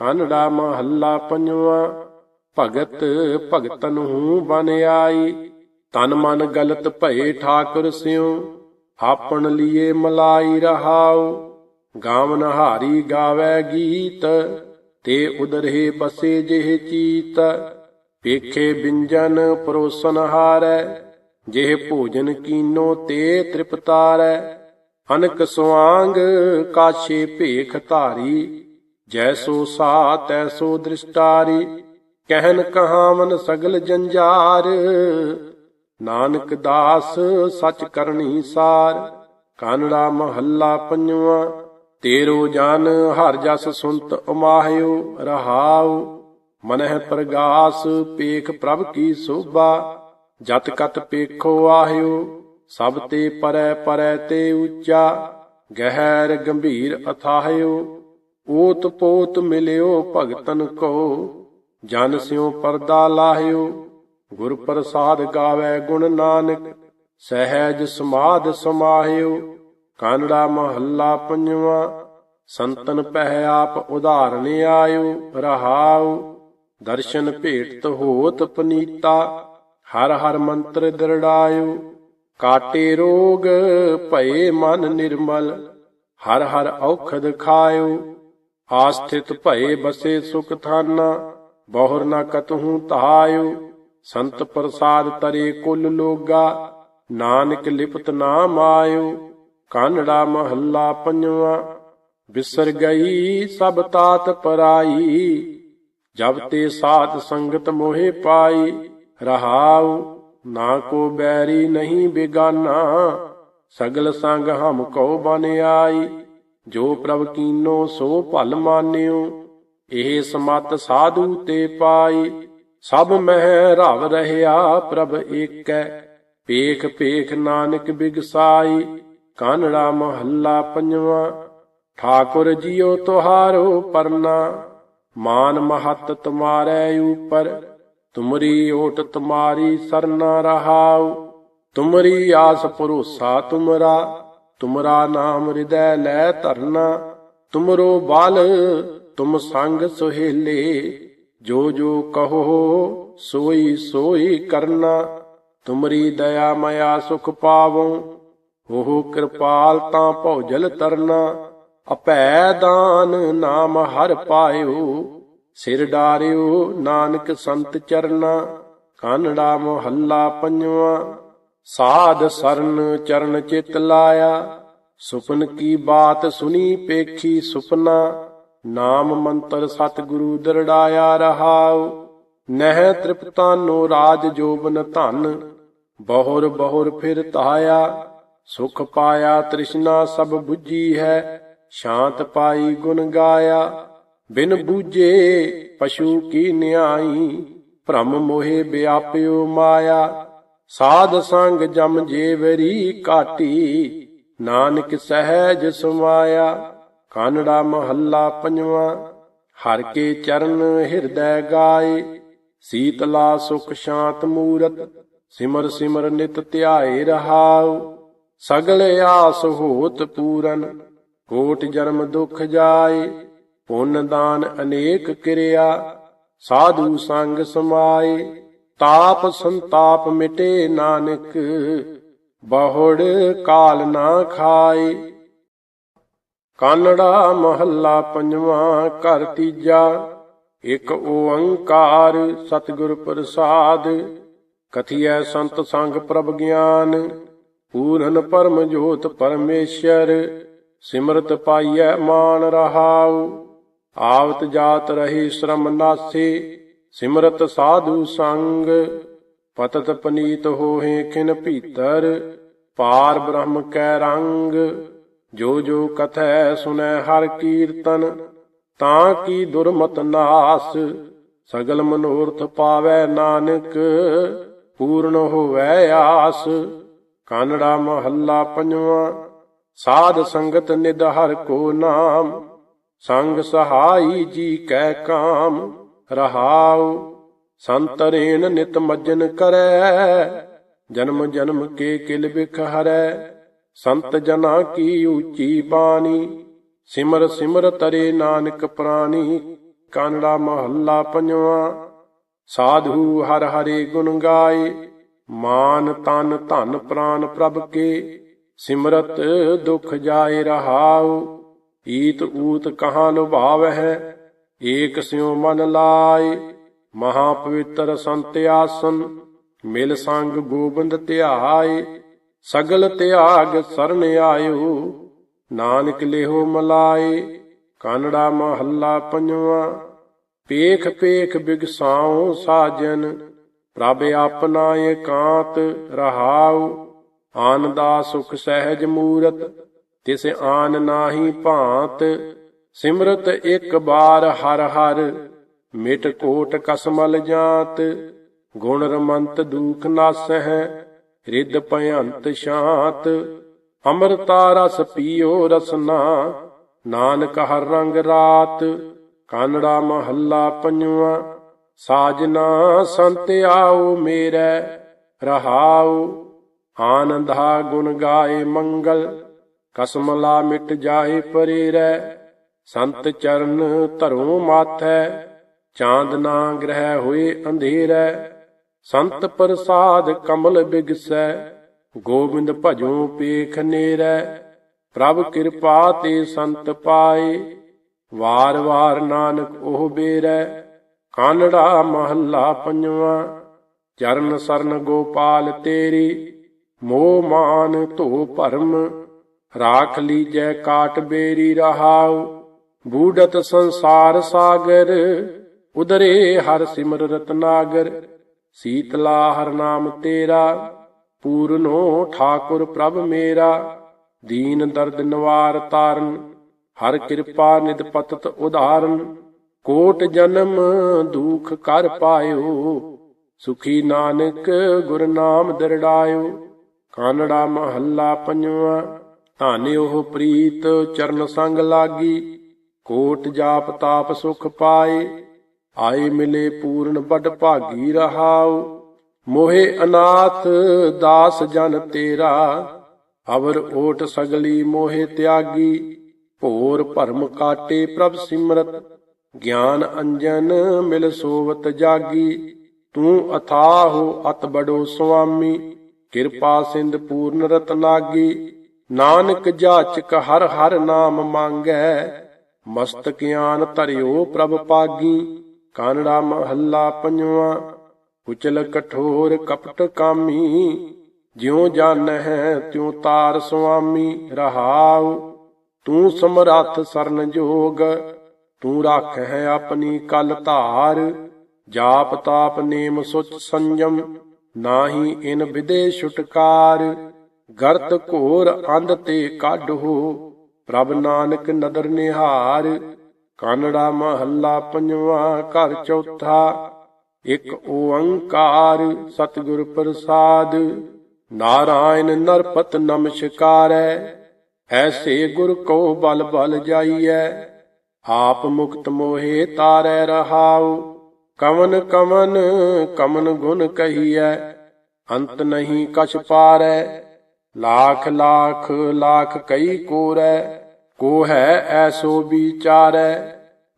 ਕਾਨੜਾ ਮਹੱਲਾ ਪੰਜਵਾਂ, ਭਗਤ ਭਗਤਨ ਹੂੰ ਬਨ ਆਈ ਤਨ ਮਨ ਗਲਤ ਭਏ ਠਾਕੁਰ ਸਿਉ ਆਪਣ ਲੀਏ ਮਲਾਈ ਰਹਾਉ, ਗਾਵਨ ਹਾਰੀ ਗਾਵੇ ਗੀਤ, ਤੇ ਉਦਰਹਿ ਬਸੇ ਜਿਹ ਚੀਤ ਪੇਖੇ ਬਿੰਜਨ ਪਰੋਸਨ ਹਾਰੈ, ਜਿਹ ਭੋਜਨ ਕੀਨੋ ਤੇ ਤ੍ਰਿਪਤਾਰੈ, ਅਨਕ ਸੁਆਂਗ ਕਾਛੇ ਭੇਖ ਧਾਰੀ ਜੈਸੋ ਸਾ ਤੈਸੋ ਦ੍ਰਿਸ਼ਟਾਰੀ ਕਹਿਨ ਕਹਾਵਨ ਸਗਲ ਜੰਜਾਰ। ਨਾਨਕ ਦਾਸ ਸਚ ਕਰਨੀ ਸਾਰ, ਕਾਨੜਾ ਮਹੱਲਾ ਪੰਜਵਾਂ, ਤੇਰੋ ਜਨ ਹਰ ਜਸ ਸੁਨਤ ਉਮਾਹਿਓ, ਰਹਾਉ। ਮਨਹਿ ਪ੍ਰਗਾਸ ਪੇਖ ਪ੍ਰਭ ਕੀ ਸੋਭਾ, ਜਤ ਕਤ ਪੇਖੋ ਆਹਿਓ, ਸਭ ਤੇ ਪਰੈ ਪਰੈ ਤੇ ਉੱਚਾ, ਗਹਿਰ ਗੰਭੀਰ ਅਥਾਹਿਓ। ਓਤ ਪੋਤ ਮਿਲਿਓ, ਭਗਤਨ ਕੋ ਜਨ ਸਿਉ ਪਰਦਾ ਲਾਹਿਓ, ਗੁਰ ਪ੍ਰਸਾਦ ਗਾਵੇ ਗੁਣ ਨਾਨਕ। ਸਹਿਜ ਸਮਾਦ ਸਮਾਹਿਓ, ਕਾਨੜਾ ਮਹੱਲਾ ਪੰਜਵਾਂ। ਸੰਤਨ ਪਹਿ ਆਪ ਉਧਾਰਨ ਆਇਓ, ਰਹਾਉ। ਦਰਸ਼ਨ ਭੇਟਤ ਹੋਤ ਪਨੀਤਾ, ਹਰ ਹਰ ਮੰਤਰ ਦਰੜਾਇਓ। ਕਾਟੇ ਰੋਗ ਭਏ ਮਨ ਨਿਰਮਲ, ਹਰ ਹਰ ਔਖਦ ਖਾਇਓ। ਆਸਥਿਤ ਭਏ ਬਸੇ ਸੁਖ ਥਾਨਾ, ਬਹੁਰ ਨ ਕਤਹੂ ਧਾਇਓ ਸੰਤ ਪ੍ਰਸਾਦ ਤਰੇ ਕੁਲ ਲੋਗਾ, ਨਾਨਕ ਲਿਪਤ ਨਾਮ ਆਇਓ ਕਾਨੜਾ ਮਹੱਲਾ ਪੰਜਵਾਂ ਬਿਸਰ ਗਈ ਸਭ ਤਾਤ ਪਰਾਈ, ਜਬ ਤੇ ਸਾਧ ਸੰਗਤ ਮੋਹਿ ਪਾਈ, ਰਹਾਉ, ਨਾ ਕੋ ਬੈਰੀ ਨਹੀਂ ਬੇਗਾਨਾ, ਸਗਲ ਸੰਗ ਹਮ ਕਉ ਬਨ ਆਈ। ਜੋ ਪ੍ਰਭ ਕੀਨੋ ਸੋ ਭਲ ਮਾਨਿਓ, ਇਹ ਸਮਤ ਸਾਧੂ ਤੇ ਪਾਈ। ਸਭ ਮਹਿ ਰਵ ਰਹਿਆ ਪ੍ਰਭ ਏਕੈ, ਪੇਖ ਪੇਖ ਨਾਨਕ ਬਿਗਸਾਈ। ਕਾਨੜਾ ਮਹੱਲਾ ਪੰਜਵਾਂ, ਠਾਕੁਰ ਜੀਓ ਤੁਹਾਰੋ ਪਰਨਾ। ਮਾਨ ਮਹਤ ਤੁਮਾਰੇ ਉਪਰ, ਤੁਮਰੀ ਓਟ ਤੁਮਾਰੀ ਸਰਨਾ ਰਹਾਉ। ਤੁਮਰੀ ਆਸ ਭਰੋਸਾ ਤੁਮਰਾ ਤੁਮਰਾ ਨਾਮ ਹਿਰਦੈ ਲੈ ਧਰਨਾ। ਤੁਮਰੋ ਬਲ, ਤੁਮ ਸੰਗ ਸੁਹੇਲੇ। ਜੋ ਜੋ ਕਹੋ, ਸੋਈ ਸੋਈ ਕਰਨਾ। ਤੁਮਰੀ ਦਇਆ ਮਇਆ ਸੁਖ ਪਾਵੋ। ਹੋ ਕਿਰਪਾਲ ਤਾਂ ਭੌਜਲ ਤਰਨਾ। ਅਪੈ ਦਾਨ ਨਾਮ ਹਰ ਪਾਇਓ। ਸਿਰ ਡਾਰਿਓ ਨਾਨਕ ਸੰਤ ਚਰਨਾ। ਕਾਨੜਾ ਮਹੱਲਾ ਪੰਜਵਾਂ। ਸਾਧ ਸਰਨ ਚਰਨ ਚਿਤ ਲਾਇਆ, ਸੁਪਨ ਕੀ ਬਾਤ ਸੁਨੀ ਪੇਖੀ ਸੁਪਨਾ, ਨਾਮ ਮੰਤਰ ਸਤਿਗੁਰੂ ਦਰੜਾਇਆ ਰਹਾਉ। ਨਹਿ ਤ੍ਰਿਪਤਾਨੋ ਰਾਜ ਜੋਬਨ ਧਨ, ਬਹੁਰ ਬਹੁਰ ਫਿਰ ਧਾਇਆ, ਸੁਖ ਪਾਇਆ ਤ੍ਰਿਸ਼ਨਾ ਸਭ 부ਜੀ ਹੈ, ਸ਼ਾਂਤ ਪਾਈ ਗੁਣ ਗਾਇਆ। ਬਿਨ ਬੂਝੇ ਪਸ਼ੂ ਕੀ ਨਿਆਈ, ਭ੍ਰਮ ਮੋਹਿ ਵਿਆਪਿਓ ਮਾਇਆ। ਸਾਧ ਸੰਗ ਜਮ ਜੇਵਰੀ ਕਾਟੀ ਨਾਨਕ ਸਹਿਜ ਸਮਾਇਆ ਕਾਨੜਾ ਮਹੱਲਾ ਪੰਜਵਾਂ, ਹਰ ਕੇ ਚਰਨ ਹਿਰਦੈ ਗਾਏ, ਸੀਤਲਾ ਸੁਖ ਸ਼ਾਂਤ ਮੂਰਤ, ਸਿਮਰ ਸਿਮਰ ਨਿਤ ਧਿਆਏ ਰਹਾਉ, ਸਗਲੇ ਆਸ ਹੋਤ ਪੂਰਨ, ਕੋਟ ਜਨਮ ਦੁਖ ਜਾਏ, ਪੁੰਨ ਦਾਨ ਅਨੇਕ ਕਿਰਿਆ, ਸਾਧੂ ਸੰਗ ਸਮਾਏ। ਤਾਪ ਸੰਤਾਪ ਮਿਟੇ ਨਾਨਕ, ਬਹੁੜ ਕਾਲ ਨਾ ਖਾਏ। ਕਾਨੜਾ ਮਹੱਲਾ ਪੰਜਵਾਂ, ਘਰ ਤੀਜਾ, ਇਕ ਓੰਕਾਰ ਸਤਿਗੁਰ ਪ੍ਰਸਾਦ, ਕਥਿਐ ਸੰਤ ਸੰਗ ਪ੍ਰਭ ਗਿਆਨ, ਪੂਰਨ ਪਰਮ ਜੋਤ ਪਰਮੇਸ਼ਰ, ਸਿਮਰਤ ਪਾਈਐ ਮਾਨ ਰਹਾਉ। ਆਵਤ ਜਾਤ ਰਹੀ ਸ਼ਰਮ ਨਾਸੇ ਸਿਮਰਤ ਸਾਧੂ ਸੰਗ, ਪਤਤ ਪਨੀਤ ਹੋਏ ਖਿਨ ਭੀਤਰ, ਪਾਰ ਬ੍ਰਹਮ ਕੈ ਰੰਗ, ਜੋ ਜੋ ਕਥੈ ਸੁਨੈ ਹਰ ਕੀਰਤਨ, ਤਾਂ ਕੀ ਦੁਰਮਤ ਨਾਸ, ਸਗਲ ਮਨੋਰਥ ਪਾਵੈ ਨਾਨਕ, ਪੂਰਨ ਹੋਵੈ ਆਸ। ਕਾਨੜਾ ਮਹੱਲਾ ਪੰਜਵਾਂ, ਸਾਧ ਸੰਗਤ ਨਿਦ ਹਰ ਕੋ ਨਾਮ, ਸੰਗ ਸਹਾਈ ਜੀ ਕੈ ਕਾਮ। ਰਹਾਉ ਸੰਤਰੇਣ ਨਿਤ ਮਜਨ ਕਰੈ, ਜਨਮ ਜਨਮ ਕੇ ਕਿਲ ਬਿਖ ਹਰੈ ਸੰਤ ਜਨਾ ਕੀ ਉੱਚੀ ਬਾਣੀ, ਸਿਮਰ ਸਿਮਰ ਤਰੇ ਨਾਨਕ ਪ੍ਰਾਣੀ ਕਾਨੜਾ ਮਹੱਲਾ ਪੰਜਵਾਂ, ਸਾਧੂ ਹਰ ਹਰੇ ਗੁਣ ਗਾਏ, ਮਾਨ ਤਨ ਧਨ ਪ੍ਰਾਨ ਪ੍ਰਭ ਕੇ, ਸਿਮਰਤ ਦੁਖ ਜਾਏ ਰਹਾਉ, ਈਤ ਊਤ ਕਹਾਂ ਲੁਭਾਵਹਿ ਏਕ ਸਿਉ ਮਨ ਲਾਏ, ਮਹਾ ਪਵਿੱਤਰ ਸੰਤ ਆਸਨ, ਮਿਲ ਸੰਗ ਗੋਬਿੰਦ ਧਿਆਏ, ਸਗਲ ਤਿਆਗ ਸਰਨ ਆਇਓ, ਨਾਨਕ ਲਿਹੋ ਮਲਾਏ, ਕਾਨੜਾ ਮਹੱਲਾ ਪੰਜਵਾਂ, ਪੇਖ ਪੇਖ ਬਿਗਸਾਉ ਸਾਜਨ, ਪ੍ਰਭ ਆਪਣਾ ਏਕਾਂਤ ਰਹਾਉ ਦਾ ਸੁਖ ਸਹਿਜ ਮੂਰਤ, ਤਿਸ ਆਨ ਨਾਹੀ ਭਾਂਤ ਸਿਮਰਤ ਇੱਕ ਬਾਰ ਹਰ ਹਰ, ਮਿਟ ਕੋਟ ਕਸਮਲ ਜਾਤ, ਗੁਣ ਰਮੰਤ ਦੂਖ ਨਾਸਹਿ, ਰਿੱਧ ਭਯੰਤ ਸ਼ਾਂਤ, ਅੰਮ੍ਰਿਤਾ ਰਸ ਪੀਓ ਰਸਨਾ, ਨਾਨਕ ਹਰ ਰੰਗ ਰਾਤ, ਕਾਨੜਾ ਮਹੱਲਾ ਪੰਜਵਾਂ ਸਾਜਨਾ ਸੰਤ ਆਓ ਮੇਰੇ ਰਹਾਓ ਆਨੰਦਾ ਗੁਣ ਗਾਏ ਮੰਗਲ, ਕਸਮਲਾ ਮਿਟ ਜਾਏ ਪਰੇਰੈ। ਸੰਤ ਚਰਨ ਧਰੋ ਮਾਥੈ ਚਾਂਦਨਾ ਗ੍ਰਹਿ ਹੋਏ ਅੰਧੇਰੈ, ਸੰਤ ਪ੍ਰਸਾਦ ਕਮਲ ਬਿਗਸੈ, ਗੋਬਿੰਦ ਭਜੋ ਪੇਖ ਨੇਰੈ, ਪ੍ਰਭ ਕਿਰਪਾ ਤੇ ਸੰਤ ਪਾਏ, ਵਾਰ ਵਾਰ ਨਾਨਕ ਉਹ ਬੇਰੈ, ਕਾਨੜਾ ਮਹੱਲਾ ਪੰਜਵਾਂ, ਚਰਨ ਸਰਨ ਗੋਪਾਲ ਤੇਰੀ, ਮੋਹ ਮਾਨ ਧੋ ਭਰਮ, ਰਾਖ ਲੀਜੈ ਕਾਟ ਬੇਰੀ ਰਹਾਉ ਬੂਡਤ ਸੰਸਾਰ ਸਾਗਰ, ਉਦਰੇ ਹਰ ਸਿਮਰ ਰਤਨਾਗਰ ਸੀਤਲਾ ਹਰ ਨਾਮ ਤੇਰਾ, ਪੂਰਨੋ ਠਾਕੁਰ ਪ੍ਰਭ ਮੇਰਾ, ਦੀਨ ਦਰਦ ਨਿਵਾਰ ਤਾਰਨ, ਹਰ ਕਿਰਪਾ ਨਿਦ ਪਤਤ ਉਧਾਰਨ, ਕੋਟ ਜਨਮ ਦੁਖ ਕਰ ਪਾਇਓ, ਸੁਖੀ ਨਾਨਕ ਗੁਰ ਨਾਮ ਦਰੜਾਇਓ, ਕਾਨੜਾ ਮਹੱਲਾ ਪੰਜਵਾਂ ਧਾਨੇ ਉਹ ਪ੍ਰੀਤ ਚਰਨ ਸੰਗ ਲਾਗੀ ਕੋਟ ਜਾਪ ਤਾਪ ਸੁਖ ਪਾਏ, ਆਏ ਮਿਲੇ ਪੂਰਨ ਵੱਡ ਭਾਗੀ ਰਹਾਉ। ਮੋਹੇ ਅਨਾਥ ਦਾਸ ਜਨ ਤੇਰਾ, ਅਵਰ ਓਟ ਸਗਲੀ ਮੋਹੇ ਤਿਆਗੀ। ਭੋਰ ਭਰਮ ਕਾਟੇ ਪ੍ਰਭ ਸਿਮਰਤ, ਗਿਆਨ ਅੰਜਨ ਮਿਲ ਸੋਵਤ ਜਾਗੀ। ਤੂੰ ਅਥਾਹੋ ਅਤ ਬੜੋ ਸੁਆਮੀ, ਕਿਰਪਾ ਸਿੰਧ ਪੂਰਨ ਰਤਨਾਗੀ ਨਾਨਕ ਜਾਚਕ ਹਰ ਹਰ ਨਾਮ ਮੰਗੈ ਮਸਤਕ ਗਿਆਨ ਧਰਿਓ ਪ੍ਰਭ ਪਾਗੀ, ਕਾਨੜਾ ਮਹੱਲਾ ਪੰਜਵਾਂ, ਕੁਚਲ ਕਠੋਰ ਕਪਟ ਕਾਮੀ, ਜਿਉ ਜਾਣਹਿ ਤਿਉ ਤਾਰ ਸੁਆਮੀ ਰਹਾਉ, ਤੂੰ ਸਮਰੱਥ ਸਰਨ ਜੋਗ, ਤੂੰ ਰੱਖ ਹੈ ਆਪਣੀ ਕਲ ਧਾਰ, ਜਾਪ ਤਾਪ ਨੇਮ ਸੁਚ ਸੰਜਮ, ਨਾਹੀ ਇਨ ਵਿਦੇ ਛੁਟਕਾਰ, ਗਰਤ ਘੋਰ ਅੰਧ ਤੇ ਕਾਢੋ। ਪ੍ਰਭ ਨਾਨਕ ਨਦਰ ਨਿਹਾਰ, ਕਾਨੜਾ ਮਹੱਲਾ ਪੰਜਵਾਂ ਘਰ ਚੌਥਾ, ਇੱਕ ਓੰਕਾਰ ਸਤਿਗੁਰ ਪ੍ਰਸਾਦ, ਨਾਰਾਇਣ ਨਰਪਤ ਨਮਸਕਾਰੈ, ਐਸੇ ਗੁਰ ਕੋ ਬਲ ਬਲ ਜਾਈਐ, ਆਪ ਮੁਕਤ ਮੋਹਿ ਤਾਰੈ ਰਹਾਉ, ਕਵਨ ਕਵਨ ਕਮਨ ਗੁਣ ਕਹੀਐ, ਅੰਤ ਨਹੀਂ ਕਛ ਪਾਰੈ ਲੱਖ ਲੱਖ ਲੱਖ ਕਈ ਕੋਰੈ ਕੋ ਹੈ ਐਸੋ ਵਿਚਾਰੈ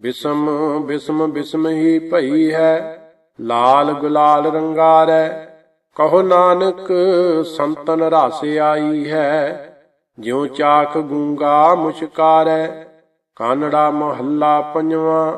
ਬਿਸਮ ਬਿਸਮ ਬਿਸਮ ਹੀ ਭਈ ਹੈ ਲਾਲ ਗੁਲਾਲ ਰੰਗਾਰੈ ਕਹੋ ਨਾਨਕ ਸੰਤਨ ਰਸ ਆਈ ਹੈ ਜਿਉ ਚਾਖ ਗੂੰਗਾ ਮੁਸ਼ਕਾਰੈ ਕਾਨੜਾ ਮਹੱਲਾ ਪੰਜਵਾਂ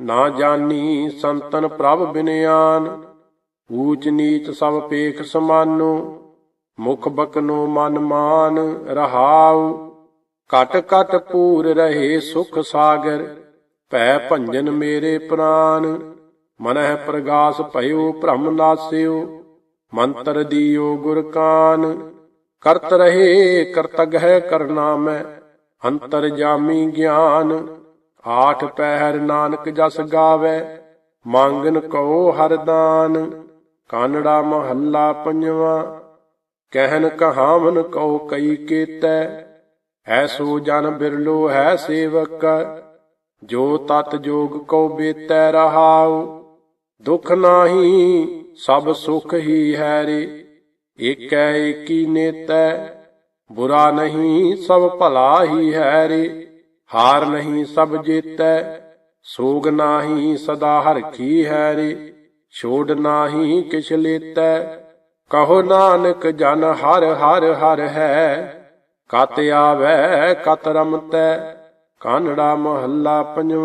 ਨਾ ਜਾਣੀ ਸੰਤਨ ਪ੍ਰਭ ਬਿਨਿਆਨ ਊਚ ਨੀਚ ਸਭ ਪੇਖ ਸਮਾਨੋ ਮੁਖ ਬਕਨੋ ਮਨ ਮਾਨ ਰਹਾਉ ਕਟ ਕਟ ਪੂਰ ਰਹੇ ਸੁਖ ਸਾਗਰ, ਭੈ ਭੰਜਨ ਮੇਰੇ ਪ੍ਰਾਨ, ਮਨਹਿ ਪ੍ਰਗਾਸ ਭਇਓ ਭ੍ਰਮ ਨਾਸਿਓ, ਮੰਤਰ ਦੀਓ ਗੁਰ ਕਾਨ, ਕਰਤ ਰਹੇ ਕਰਤਗ ਹੈ ਕਰਨਾ ਮੈਂ ਅੰਤਰ ਜਾਮੀ ਗਿਆਨ, ਆਠ ਪਹਿਰ ਨਾਨਕ ਜਸ ਗਾਵੇ, ਮੰਗਨ ਕਉ ਹਰਦਾਨ ਕਾਨੜਾ ਮਹੱਲਾ ਪੰਜਵਾਂ ਕਹਿਨ ਕਹਾਵਨ ਕਉ ਕਈ ਕੀਤੈ ਐਸੋ ਜਨ ਬਿਰਲੋ, ਹੈ ਸੇਵਕ, ਜੋ ਤਤ ਜੋਗ ਕਉ ਬੇਤੈ ਰਹਾਉ, ਦੁਖ ਨਾਹੀ ਸਭ ਸੁਖ ਹੀ ਹੈ ਰੇ, ਏਕੈ ਏਕੀ ਨੇਤੈ, ਬੁਰਾ ਨਹੀਂ ਸਭ ਭਲਾ ਹੀ ਹੈ ਰੇ, ਹਾਰ ਨਹੀਂ ਸਭ ਜੀਤੈ, ਸੋਗ ਨਾਹੀ ਸਦਾ ਹਰਖੀ ਹੈ ਰੇ, ਛੋੜ ਨਾਹੀ ਕਿਛ ਲੇਤੈ ਕਹੋ ਨਾਨਕ ਜਨ ਹਰ ਹਰ ਹਰ ਹੈ ਕਤ ਆਵੈ ਕਤ ਰਮਤੈ ਕਾਨੜਾ ਮਹੱਲਾ ਪੰਜਵਾਂ